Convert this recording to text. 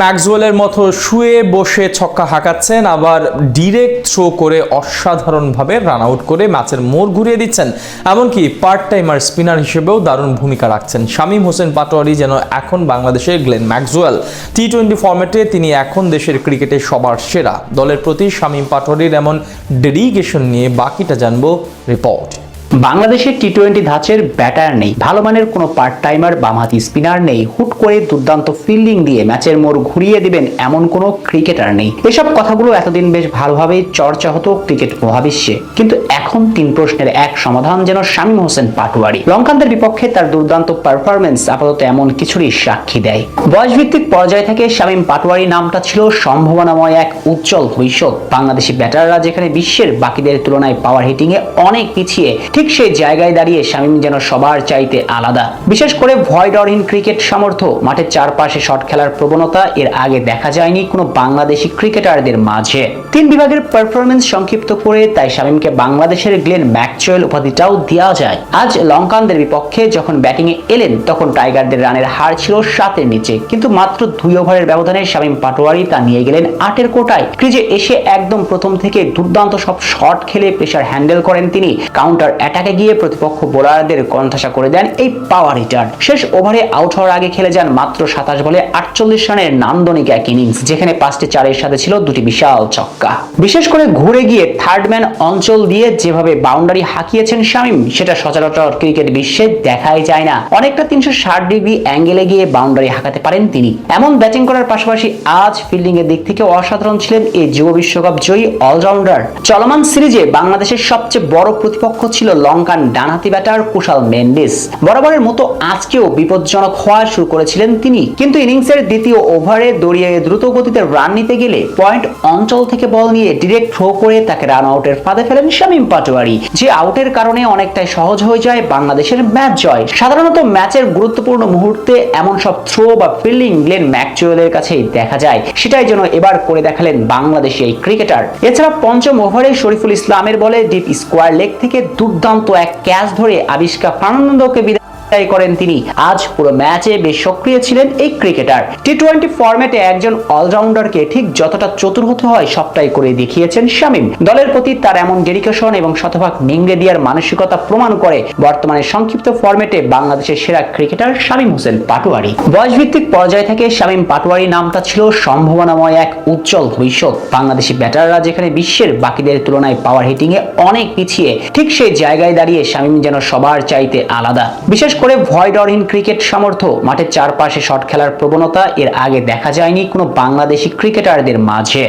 ম্যাক্সওয়েলের মতো শুয়ে বসে ছক্কা হাঁকাচ্ছেন, আবার ডিরেক্ট থ্রো করে অসাধারণভাবে রান আউট করে ম্যাচের মোড় ঘুরিয়ে দিচ্ছেন। এমনকি পার্ট টাইমার স্পিনার হিসেবেও দারুণ ভূমিকা রাখছেন। শামীম হোসেন পাটোয়ারি যেন এখন বাংলাদেশের গ্লেন ম্যাক্সওয়েল। টি টোয়েন্টি ফর্মেটে তিনি এখন দেশের ক্রিকেটে সবার সেরা। দলের প্রতি শামীম পাটোয়ারির এমন ডেডিকেশন নিয়ে বাকিটা জানব রিপোর্ট। বাংলাদেশের টি টোয়েন্টি ধাঁচের ব্যাটার নেই, ভালো মানের কোনো পার্ট টাইমার বামহাতি স্পিনার নেই, হুট করে দুর্দান্ত ফিল্ডিং দিয়ে ম্যাচের মোড় ঘুরিয়ে দিবেন এমন কোনো ক্রিকেটার নেই। এসব কথাগুলো এতদিন বেশ ভালোভাবেই চর্চা হতো ক্রিকেট মহাবিশ্বে। কিন্তু এখন তিন প্রশ্নের এক সমাধান যেন শামীম হোসেন পাটোয়ারি। লঙ্কানদের বিপক্ষে তার দুর্দান্ত পারফরমেন্স আপাতত এমন কিছুরই সাক্ষী দেয়। বয়সভিত্তিক পর্যায় থেকে শামীম পাটোয়ারি নামটা ছিল সম্ভাবনাময় এক উজ্জ্বল ভবিষ্যৎ। বাংলাদেশি ব্যাটাররা যেখানে বিশ্বের বাকিদের তুলনায় পাওয়ার হিটিং এ অনেক পিছিয়ে, ঠিক সেই জায়গায় দাঁড়িয়ে শামীম যেন সবার চাইতে আলাদা। বিশেষ করে ভয়েড অরহীন ক্রিকেট সামর্থ্য। মাঠের চারপাশে শট খেলার প্রবণতা এর আগে দেখা যায়নি কোনো বাংলাদেশি ক্রিকেটারদের মাঝে। তিন বিভাগের পারফরমেন্স সংক্ষিপ্ত করে তাই শামীমকে বাংলাদেশের গ্লেন ম্যাকচুয়েল উপাধিটাও দেওয়া যায়। আজ লঙ্কানদের বিপক্ষে যখন ব্যাটিং এ এলেন, তখন টাইগারদের রানের হার ছিল সাতের নিচে। কিন্তু মাত্র দুই ওভারের ব্যবধানে শামীম পাটোয়ারি তা নিয়ে গেলেন আটের কোটায়। ক্রিজে এসে একদম প্রথম থেকে দুর্দান্ত সব শট খেলে প্রেশার হ্যান্ডেল করেন তিনি। কাউন্টার অ্যাটাকে গিয়ে প্রতিপক্ষ বোলারদের কণ্ঠাসা করে দেন এই পাওয়ার হিটার শেষ ওভারে আউট হওয়ার আগে খেলে যান মাত্র সাতাশ বলে আটচল্লিশ রানের নান্দনিক এক ইনিংস যেখানে পাঁচটি চারের সাথে ছিল দুটি বিশাল ছক্কা। বিশেষ করে ঘুরে গিয়ে থার্ড ম্যান অঞ্চল দিয়ে যেভাবে বাউন্ডারি হাঁকিয়েছেন শামীম, সেটা সচরাচর ক্রিকেট বিশ্বে দেখাই যায় না। অনেকটা তিনশো ষাট ডিগ্রি অ্যাঙ্গেলে গিয়ে বাউন্ডারি হাঁকাতে পারেন তিনি। এমন ব্যাটিং করার পাশাপাশি আজ ফিল্ডিং এর দিক থেকে অসাধারণ ছিলেন এই যুব বিশ্বকাপ জয়ী অলরাউন্ডার চলমান সিরিজে বাংলাদেশের সবচেয়ে বড় প্রতিপক্ষ ছিল লঙ্কান ডানহাতি ব্যাটার কুশাল মেন্ডিস। বরাবরের মতো আজকেও বিপজ্জনক হওয়া শুরু করেছিলেন তিনি। কিন্তু ইনিংসের দ্বিতীয় ওভারে দড়িয়ে দ্রুত গতিতে রান নিতে গেলে পয়েন্ট অঞ্চল থেকে বল নিয়ে ডিরেক্ট থ্রো করে তাকে রান আউটের ফাঁদে ফেলেন শামীম পাটোয়ারি। যে আউটের কারণে অনেকটাই সহজ হয়ে যায় বাংলাদেশের ম্যাচ জয়। সাধারণত ম্যাচের গুরুত্বপূর্ণ মুহূর্তে এমন সব থ্রো বা ফিল্ডিং গ্লেন ম্যাকচুয়েলের কাছেই দেখা যায়। সেটাই যেন এবার করে দেখালেন বাংলাদেশি এই ক্রিকেটার। এছাড়া পঞ্চম ওভারে শরীফুল ইসলামের বলে ডিপ স্কোয়ার লেগ থেকে দুর্দান্ত এক ক্যাচ ধরে আবিষ্কার ফার্নান্দোকে বিদায় বিদায় করেন তিনি। আজ পুরো ম্যাচে বেশ সক্রিয় ছিলেন এই ক্রিকেটার। টি টোয়েন্টি ফরম্যাটে একজন অলরাউন্ডারকে ঠিক যতটা চতুর হতে হয় সবটাই করে দেখিয়েছেন শামীম। দলের প্রতি তার এমন ডেডিকেশন এবং শতভাগ নিংড়ে দেওয়ার মানসিকতা প্রমাণ করে বর্তমানে সংক্ষিপ্ত ফরম্যাটে বাংলাদেশের সেরা ক্রিকেটার শামীম হোসেন পাটোয়ারি। বয়সভিত্তিক পর্যায় থেকে শামীম পাটোয়ারি নামটা ছিল সম্ভাবনাময় এক উজ্জ্বল ভবিষ্যৎ। বাংলাদেশি ব্যাটাররা যেখানে বিশ্বের বাকিদের তুলনায় পাওয়ার হিটিং এ অনেক পিছিয়ে, ঠিক সেই জায়গায় দাঁড়িয়ে শামীম যেন সবার চাইতে আলাদা। বিশেষ করে অরহীন ক্রিকেট সামর্থ্য। মাঠের চারপাশে শট খেলার প্রবণতা এর আগে দেখা যায়নি কোনো বাংলাদেশি ক্রিকেটারদের মাঝে।